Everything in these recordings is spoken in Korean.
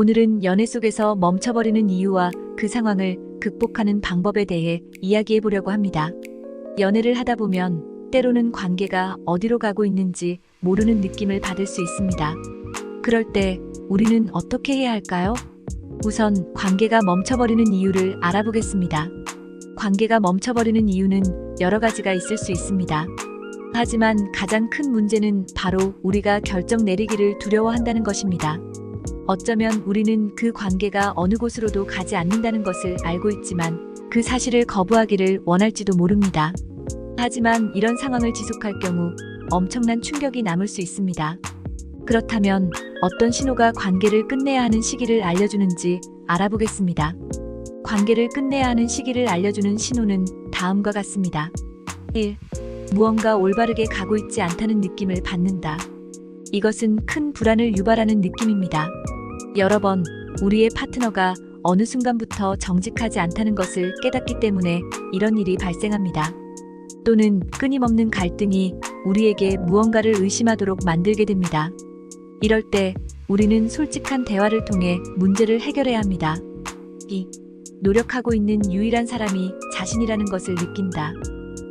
오늘은 연애 속에서 멈춰버리는 이유와 그 상황을 극복하는 방법에 대해 이야기해 보려고 합니다. 연애를 하다 보면 때로는 관계가 어디로 가고 있는지 모르는 느낌을 받을 수 있습니다. 그럴 때 우리는 어떻게 해야 할까요? 우선 관계가 멈춰버리는 이유를 알아보겠습니다. 관계가 멈춰버리는 이유는 여러 가지가 있을 수 있습니다. 하지만 가장 큰 문제는 바로 우리가 결정 내리기를 두려워한다는 것입니다. 어쩌면 우리는 그 관계가 어느 곳으로도 가지 않는다는 것을 알고 있지만 그 사실을 거부하기를 원할지도 모릅니다. 하지만 이런 상황을 지속할 경우 엄청난 충격이 남을 수 있습니다. 그렇다면 어떤 신호가 관계를 끝내야 하는 시기를 알려주는지 알아보겠습니다. 관계를 끝내야 하는 시기를 알려주는 신호는 다음과 같습니다. 1. 무언가 올바르게 가고 있지 않다는 느낌을 받는다. 이것은 큰 불안을 유발하는 느낌입니다. 여러 번 우리의 파트너가 어느 순간부터 정직하지 않다는 것을 깨닫기 때문에 이런 일이 발생합니다. 또는 끊임없는 갈등이 우리에게 무언가를 의심하도록 만들게 됩니다. 이럴 때 우리는 솔직한 대화를 통해 문제를 해결해야 합니다. 2. 노력하고 있는 유일한 사람이 자신이라는 것을 느낀다.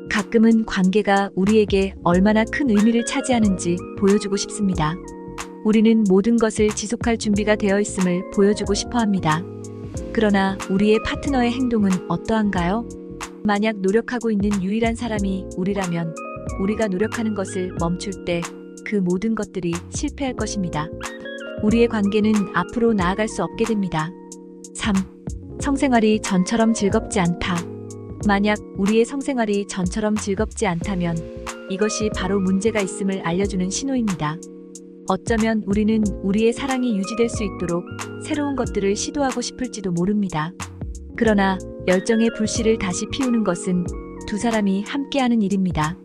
가끔은 관계가 우리에게 얼마나 큰 의미를 차지하는지 보여주고 싶습니다. 우리는 모든 것을 지속할 준비가 되어 있음을 보여주고 싶어 합니다. 그러나 우리의 파트너의 행동은 어떠한가요? 만약 노력하고 있는 유일한 사람이 우리라면 우리가 노력하는 것을 멈출 때 그 모든 것들이 실패할 것입니다. 우리의 관계는 앞으로 나아갈 수 없게 됩니다. 3. 성생활이 전처럼 즐겁지 않다. 만약 우리의 성생활이 전처럼 즐겁지 않다면 이것이 바로 문제가 있음을 알려주는 신호입니다. 어쩌면 우리는 우리의 사랑이 유지될 수 있도록 새로운 것들을 시도하고 싶을지도 모릅니다. 그러나 열정의 불씨를 다시 피우는 것은 두 사람이 함께하는 일입니다.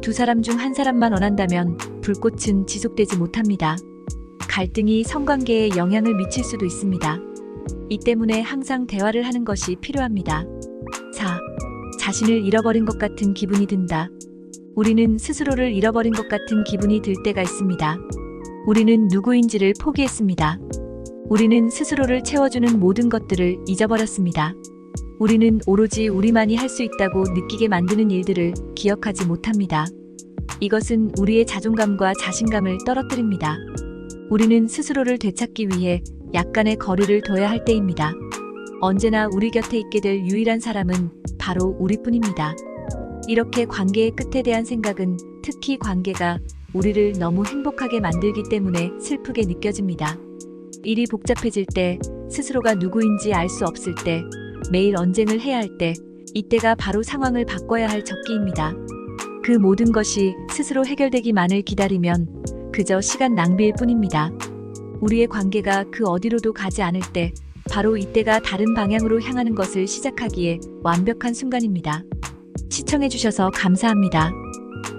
두 사람 중 한 사람만 원한다면 불꽃은 지속되지 못합니다. 갈등이 성관계에 영향을 미칠 수도 있습니다. 이 때문에 항상 대화를 하는 것이 필요합니다. 4. 자신을 잃어버린 것 같은 기분이 든다. 우리는 스스로를 잃어버린 것 같은 기분이 들 때가 있습니다. 우리는 누구인지를 포기했습니다. 우리는 스스로를 채워주는 모든 것들을 잊어버렸습니다. 우리는 오로지 우리만이 할 수 있다고 느끼게 만드는 일들을 기억하지 못합니다. 이것은 우리의 자존감과 자신감을 떨어뜨립니다. 우리는 스스로를 되찾기 위해 약간의 거리를 둬야 할 때입니다. 언제나 우리 곁에 있게 될 유일한 사람은 바로 우리뿐입니다. 이렇게 관계의 끝에 대한 생각은 특히 관계가 우리를 너무 행복하게 만들기 때문에 슬프게 느껴집니다. 일이 복잡해질 때, 스스로가 누구인지 알 수 없을 때, 매일 언쟁을 해야 할 때, 이때가 바로 상황을 바꿔야 할 적기입니다. 그 모든 것이 스스로 해결되기만을 기다리면 그저 시간 낭비일 뿐입니다. 우리의 관계가 그 어디로도 가지 않을 때, 바로 이때가 다른 방향으로 향하는 것을 시작하기에 완벽한 순간입니다. 시청해주셔서 감사합니다.